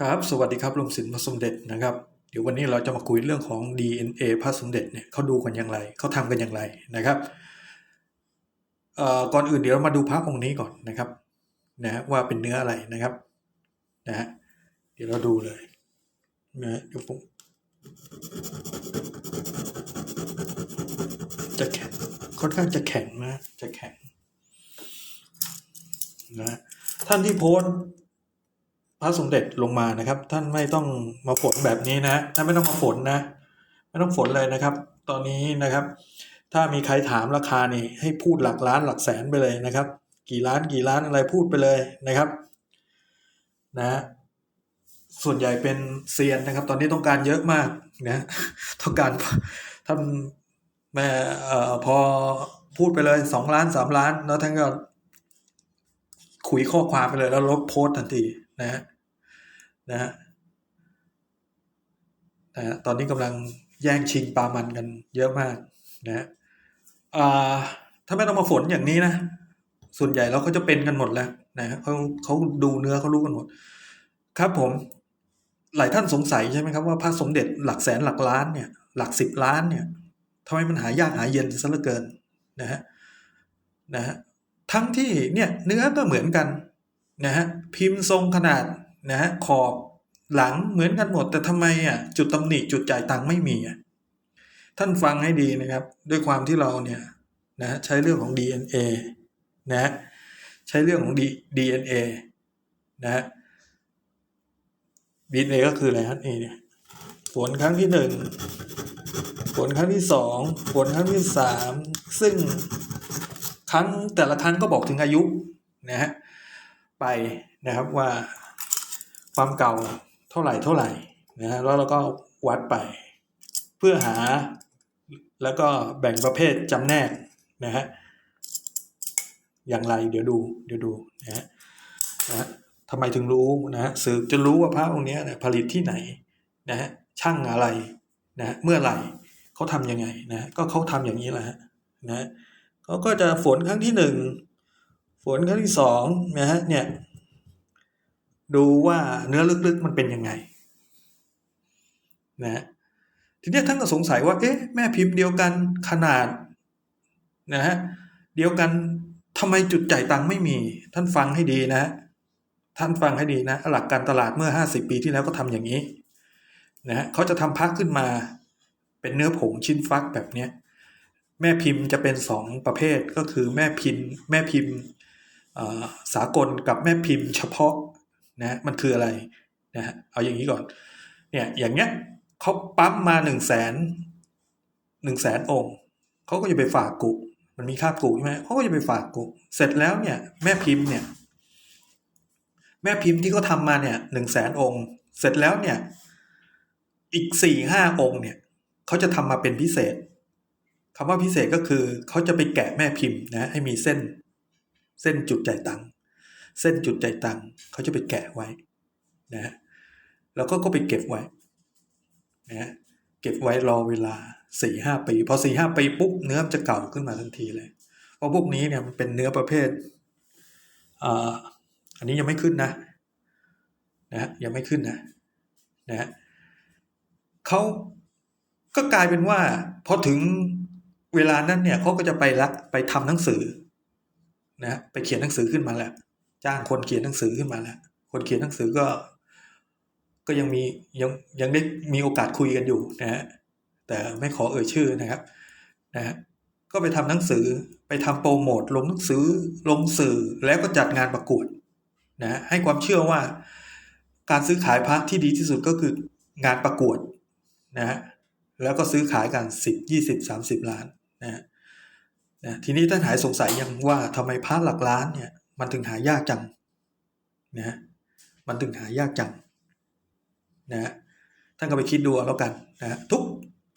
ครับสวัสดีครับลุงสินพระสมเด็จนะครับ เดี๋ยววันนี้เราจะมาคุยเรื่องของ DNA พระสมเด็จเนี่ยเขาดูกันอย่างไรเขาทำกันอย่างไรนะครับเอ่อก่อนอื่นเดี๋ยวมาดูพระองค์นี้ก่อนนะครับนะฮะว่าเป็นเนื้ออะไรนะครับนะฮะเดี๋ยวเราดูเลยนะเดี๋ยวผมจะแข็งค่อนข้างจะแข็งนะจะแข็งนะฮะท่านที่โพส ระสมเด็จลงมานะครับ ท่านไม่ต้องมาฝนแบบนี้นะท่านไม่ต้องมาฝนนะ ไม่ต้องฝนเลยนะครับ ตอนนี้นะครับ ถ้ามีใครถามราคานี่ให้พูดหลักล้านหลักแสนไปเลยนะครับ กี่ล้านกี่ล้านอะไรพูดไปเลยนะครับ นะ ส่วนใหญ่เป็นเซียนนะครับ ตอนนี้ต้องการเยอะมากนะต้องการท่านแม่เอ่อพอพูดไปเลยสองล้านสามล้าน แล้วท่านก็คุยข้อความไปเลยแล้วลบโพสทันทีนะฮะ นะฮะนะฮะตอนนี้กำลังแย่งชิงปลามันกันเยอะมากนะฮะถ้าไม่ต้องมาฝนอย่างนี้นะ ส่วนใหญ่เราก็จะเป็นกันหมดแล้วนะฮะเขาเขาดูเนื้อเขารู้กันหมด ครับผม หลายท่านสงสัยใช่ไหมครับว่าพระสมเด็จหลักแสนหลักล้านเนี่ย หลักสิบล้านเนี่ยทำไมมันหายากหายเย็นซะเหลือเกินนะฮะนะฮะทั้งที่เนี่ยเนื้อก็เหมือนกันนะฮะพิมพ์ทรงขนาด นะฮะขอบหลังเหมือนกันหมด แต่ทำไมอะจุดตำหนิจุดจ่ายตังค์ไม่มีอะท่านฟังให้ดีนะครับ ด้วยความที่เราเนี่ยนะใช้เรื่องของ DNA นะฮะใช้เรื่องของ D- DNA นะฮะ DNA ก็คืออะไรฮะนี่เนี่ยผลครั้งที่หนึ่งผลครั้งที่สองผลครั้งที่สามซึ่งครั้งแต่ละครั้งก็บอกถึงอายุนะฮะไปนะครับว่า ความเก่าเท่าไหร่เท่าไหร่นะฮะแล้วเราก็วัดไป เพื่อหาแล้วก็แบ่งประเภทจำแนกนะฮะอย่างไรเดี๋ยวดูเดี๋ยวดูนะฮะนะฮะทำไมถึงรู้นะฮะสืบจะรู้ว่าพระองค์เนี้ยเนี่ยผลิตที่ไหนนะฮะช่างอะไรนะฮะเมื่อไหร่เขาทำยังไงนะฮะก็เขาทำอย่างนี้แหละฮะนะฮะเขาก็จะฝนครั้งที่หนึ่งฝนครั้งที่สองนะฮะเนี่ย ดูว่าเนื้อลึกๆมันเป็นยังไงนะฮะทีนี้ท่านก็สงสัยว่าเอ๊ะแม่พิมพ์เดียวกันขนาดนะฮะเดียวกันทำไมจุดจ่ายตังค์ไม่มี ท่านฟังให้ดีนะฮะท่านฟังให้ดีนะ หลักการตลาดเมื่อห้าสิบปีที่แล้วก็ทำอย่างนี้นะฮะเขาจะทำพักขึ้นมา เป็นเนื้อผงชิ้นฟักแบบเนี้ยแม่พิมพ์จะเป็นสองประเภทก็คือแม่พิมพ์ แม่พิมพ์เอ่อสากลกับแม่พิมพ์ เฉพาะ นะมันคืออะไรนะฮะเอาอย่างนี้ก่อนเนี่ยอย่างเงี้ยเขาปั๊มมาหนึ่งแสนหนึ่งแสนองค์เขาก็จะไปฝากกุมันมีค่ากุใช่ไหมเขาก็จะไปฝากกุเสร็จแล้วเนี่ยแม่พิมพ์เนี่ยแม่พิมพ์ที่เขาทำมาเนี่ยหนึ่งแสนองค์ เสร็จแล้วเนี่ยอีกสี่ห้าองค์เนี่ยเขาจะทำมาเป็นพิเศษคำว่าพิเศษก็คือเขาจะไปแกะแม่พิมพ์นะให้มีเส้น เส้นจุดจ่ายตังค์ เส้นจุดใจ่ายตังเขาจะไปแกะไว้นะฮะแล้วก็ก็ไปเก็บไว้นะฮะเก็บไว้รอเวลาสี่ห้าปี พอสี่ห้าปีปุ๊บเนื้อมันจะเก่าขึ้นมาทันทีเลยเพราะพวกนี้เนี่ยมันเป็นเนื้อประเภทอ่าอันนี้ยังไม่ขึ้นนะนะฮะยังไม่ขึ้นนะนะฮะเขาก็กลายเป็นว่าพอถึงเวลานั้นเนี่ยเขาก็จะไปรักไปทำหนังสือนะฮะไปเขียนหนังสือขึ้นมาแล้ว จ้างคนเขียนหนังสือขึ้นมาแล้วคนเขียนหนังสือก็ ก็ยังมียังยังได้มีโอกาสคุยกันอยู่นะฮะแต่ไม่ขอเอ่ยชื่อนะครับนะฮะก็ไปทำหนังสือไปทำโปรโมทลงหนังสือลงสื่อแล้วก็จัดงานประกวดนะฮะให้ความเชื่อว่าการซื้อขายพระที่ดีที่สุดก็คืองานประกวดนะฮะแล้วก็ซื้อขายกันสิบยี่สิบสามสิบล้านนะฮะนะทีนี้ท่านหายสงสัยยังว่าทำไมพระหลักล้านเนี่ย มันถึงหายากจังนะฮะมันถึงหายากจังนะฮะท่านก็ไปคิดดูแล้วกันนะฮะทุก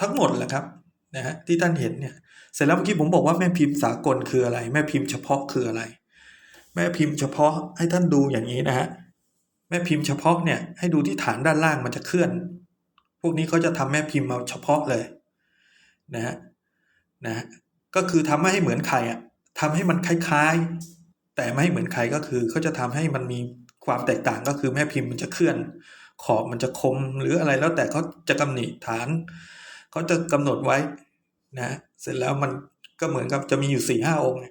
ทั้งหมดแหละครับนะฮะที่ท่านเห็นเนี่ยเสร็จแล้วเมื่อกี้ผมบอกว่าแม่พิมพ์สากลคืออะไร แม่พิมพ์เฉพาะคืออะไร แม่พิมพ์เฉพาะให้ท่านดูอย่างนี้นะฮะแม่พิมพ์เฉพาะเนี่ยให้ดูที่ฐานด้านล่างมันจะเคลื่อน พวกนี้เขาจะทำแม่พิมพ์มาเฉพาะเลยนะฮะนะฮะก็คือทำให้เหมือนใครอะทำให้มันคล้าย แต่ไม่ให้เหมือนใครก็คือเขาจะทำให้มันมีความแตกต่างก็คือแม่พิมพ์มันจะเคลื่อน ขอบมันจะคมหรืออะไรแล้วแต่เขาจะกำหนดฐานเขาจะกำหนดไว้นะ เสร็จแล้วมันก็เหมือนกับจะมีอยู่สี่ห้าองค์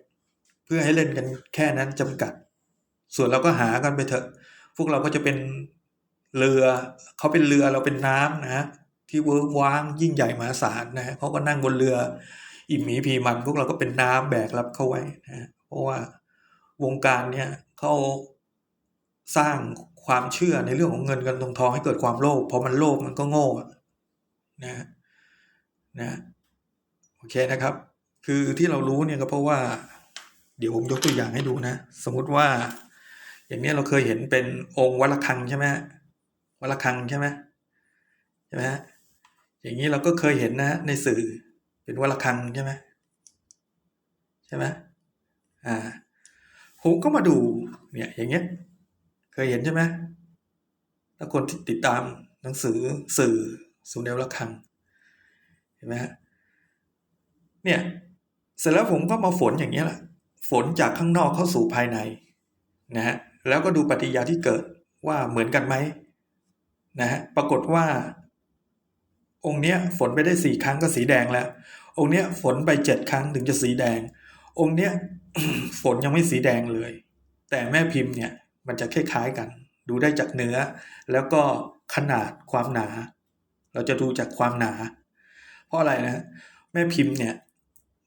เพื่อให้เล่นกันแค่นั้นจำกัด ส่วนเราก็หากันไปเถอะ พวกเราก็จะเป็นเรือเขาเป็นเรือเราเป็นน้ำนะที่เวิร์กว้างยิ่งใหญ่มหาศาลนะฮะเขาก็นั่งบนเรือ อิ่มหมีพีมันพวกเราก็เป็นน้ำแบกรับเข้าไว้นะเพราะว่า วงการเนี่ยเขาสร้างความเชื่อในเรื่องของเงินกันทองทองให้เกิดความโลภพอมันโลภมันก็โง่นะนะโอเคนะครับ คือที่เรารู้เนี่ยก็เพราะว่า เดี๋ยวผมยกตัวอย่างให้ดูนะ สมมุติว่า อย่างนี้เราเคยเห็นเป็นองค์วัลคังใช่ไหมวัลคังใช่ไหมใช่ไหมอย่างนี้เราก็เคยเห็นนะในสื่อเป็นวัลคังใช่ไหมใช่ไหมอ่า ผมก็มาดูเนี่ยอย่างเงี้ยเคยเห็นใช่ไหมถ้าคนที่ติดตามหนังสือสื่อสุนเดลละคังเห็นไหมฮะเนี่ยเสร็จแล้วผมก็มาฝนอย่างเงี้ยแหละฝนจากข้างนอกเข้าสู่ภายในนะฮะแล้วก็ดูปฏิยาที่เกิดว่าเหมือนกันไหมนะฮะปรากฏว่า องค์เนี้ยฝนไปได้สี่ครั้งก็สีแดงแล้ว องค์เนี้ยฝนไปเจ็ดครั้งถึงจะสีแดง องค์เนี้ยฝนยังไม่สีแดงเลย แต่แม่พิมพ์เนี่ยมันจะคล้ายๆกัน ดูได้จากเนื้อ แล้วก็ขนาดความหนา เราจะดูจากความหนา เพราะอะไรนะแม่พิมพ์เนี่ย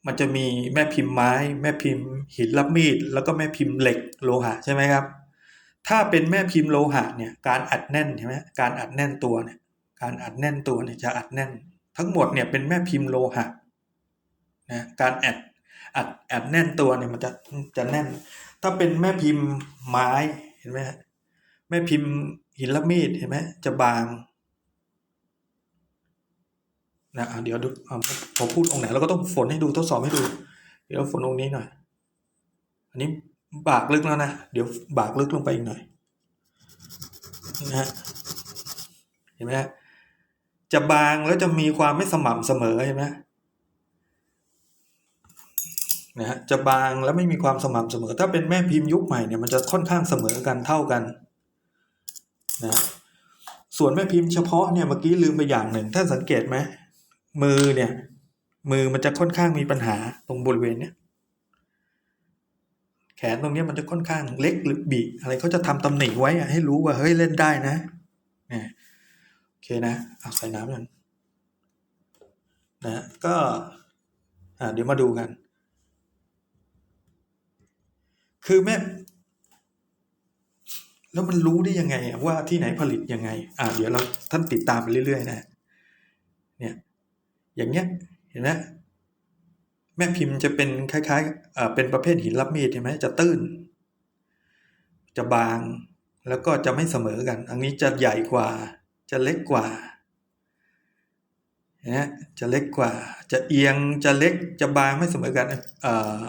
มันจะมีแม่พิมพ์ไม้ แม่พิมพ์ หินรับมีด แล้วก็แม่พิมพ์เหล็กโลหะใช่ไหมครับ ถ้าเป็นแม่พิมพ์โลหะเนี่ยการอัดแน่นใช่ไหมการอัดแน่นตัวเนี่ยการอัดแน่นตัวเนี่ยจะอัดแน่น ทั้งหมดเนี่ยเป็นแม่พิมพ์โลหะนะการอัด อัดอัดแน่นตัวเนี่ยมันจะจะแน่น ถ้าเป็นแม่พิมพ์ไม้เห็นไหมแม่พิมพ์หินละมีดเห็นไหมจะบางนะเดี๋ยวดูผมพูดองค์ไหนเราก็ต้องฝนให้ดูทดสอบให้ดู เดี๋ยวฝนองค์นี้หน่อย อันนี้บากลึกแล้วนะ เดี๋ยวบากลึกลงไปอีกหน่อยนะฮะเห็นไหมจะบางแล้วจะมีความไม่สม่ำเสมอเห็นไหม นะฮะจะบางแล้วไม่มีความสม่ำเสมอ ถ้าเป็นแม่พิมพ์ยุคใหม่เนี่ยมันจะค่อนข้างเสมอกันเท่ากันนะส่วนแม่พิมพ์เฉพาะเนี่ยเมื่อกี้ลืมไปอย่างหนึ่งท่านสังเกตไหมมือเนี่ยมือมันจะค่อนข้างมีปัญหาตรงบริเวณเนี้ยแขนตรงนี้มันจะค่อนข้างเล็กหรือบีอะไรเขาจะทำตำหนิไว้ให้รู้ว่าเฮ้ยเล่นได้นะเนี่ยโอเคนะเอาใส่น้ำกันนะก็อ่าเดี๋ยวมาดูกัน คือแม่ แล้วมันรู้ได้ยังไงว่าที่ไหนผลิตยังไง อ่า เดี๋ยวเราท่านติดตามไปเรื่อยๆ นะ เนี่ย อย่างเงี้ย เห็นไหมแม่พิมพ์จะเป็นคล้ายๆอ่าเป็นประเภทหินรับมีดใช่ไหมจะตื้น จะบาง แล้วก็จะไม่เสมอกัน อันนี้จะใหญ่กว่า จะเล็กกว่านะจะเล็กกว่า จะเอียง จะเล็ก จะบางไม่เสมอกันอ่า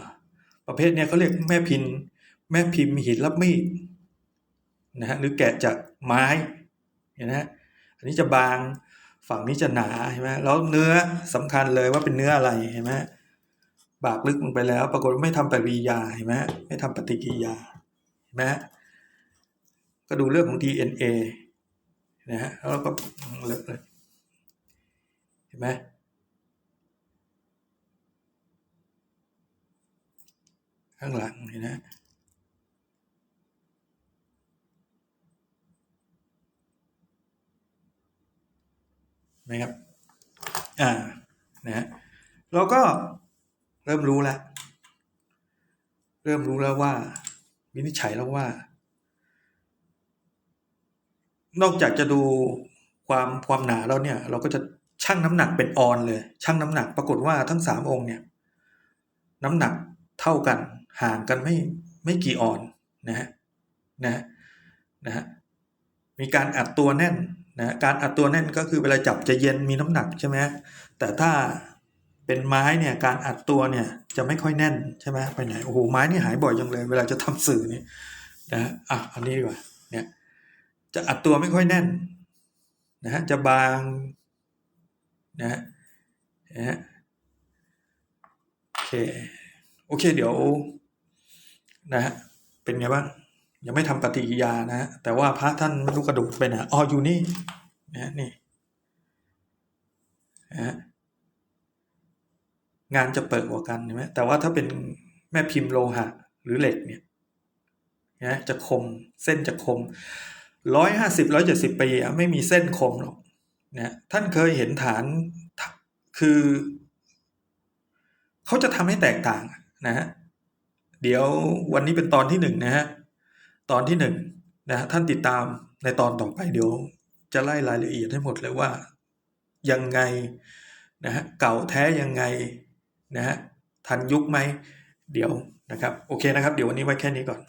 ประเภทเนี้ยเขาเรียกแม่พิมพ์ แม่พิมพ์หินรับมีดนะฮะหรือแกะจากไม้เห็นไหมอันนี้จะบางฝั่งนี้จะหนาเห็นไหมแล้วเนื้อสำคัญเลยว่าเป็นเนื้ออะไรเห็นไหมบากลึกลงไปแล้ว ปรากฏไม่ทำปฏิกิริยาเห็นไหมไม่ทำปฏิกิริยาเห็นไหมก็ดูเรื่องของ DNA นะฮะแล้วก็เลิกเลยเห็นไหม ข้างหลังเห็นไหมครับอ่านะฮะเราก็เริ่มรู้แล้ว เริ่มรู้แล้วว่าวินิจฉัยแล้วว่า นอกจากจะดูความความหนาแล้วเนี่ย เราก็จะชั่งน้ำหนักเป็นออนเลยชั่งน้ำหนัก ปรากฏว่าทั้งสามองค์เนี่ย น้ำหนักเท่ากัน ห่างกันไม่ไม่กี่ออนนะฮะนะฮะนะฮะมีการอัดตัวแน่นนะการอัดตัวแน่นก็คือเวลาจับจะเย็นมีน้ำหนักใช่ไหมแต่ถ้าเป็นไม้เนี่ยการอัดตัวเนี่ยจะไม่ค่อยแน่นใช่ไหมไปไหนโอ้โหไม้นี่หายบ่อยจังเลย เวลาจะทำสื่อนี่นะอะอันนี้ดีกว่าเนี่ยจะอัดตัวไม่ค่อยแน่นนะฮะจะบางนะฮะนะฮะโอเคโอเคเดี๋ยว นะฮะเป็นไงบ้างยังไม่ทำปฏิกิยานะฮะแต่ว่าพระท่านไม่รู้กระดูกไปไหนอ๋ออยู่นี่นะนี่นะฮะงานจะเปิดกว่ากันใช่ไหมแต่ว่าถ้าเป็นแม่พิมพ์โลหะหรือเหล็กเนี่ยนะจะคมเส้นจะคมร้อยห้าสิบร้อยเจ็ดสิบปีไม่มีเส้นคมหรอกนะท่านเคยเห็นฐานคือ เขาจะทำให้แตกต่างนะฮะ เดี๋ยววันนี้เป็นตอนที่หนึ่งนะฮะ ตอนที่หนึ่งนะฮะท่านติดตามในตอนต่อไปเดี๋ยว จะไล่รายละเอียดให้หมดเลยว่า ยังไงนะฮะเก่าแท้ยังไงนะฮะทันยุคไหมเดี๋ยวนะครับ โอเคนะครับ เดี๋ยววันนี้ไว้แค่นี้ก่อน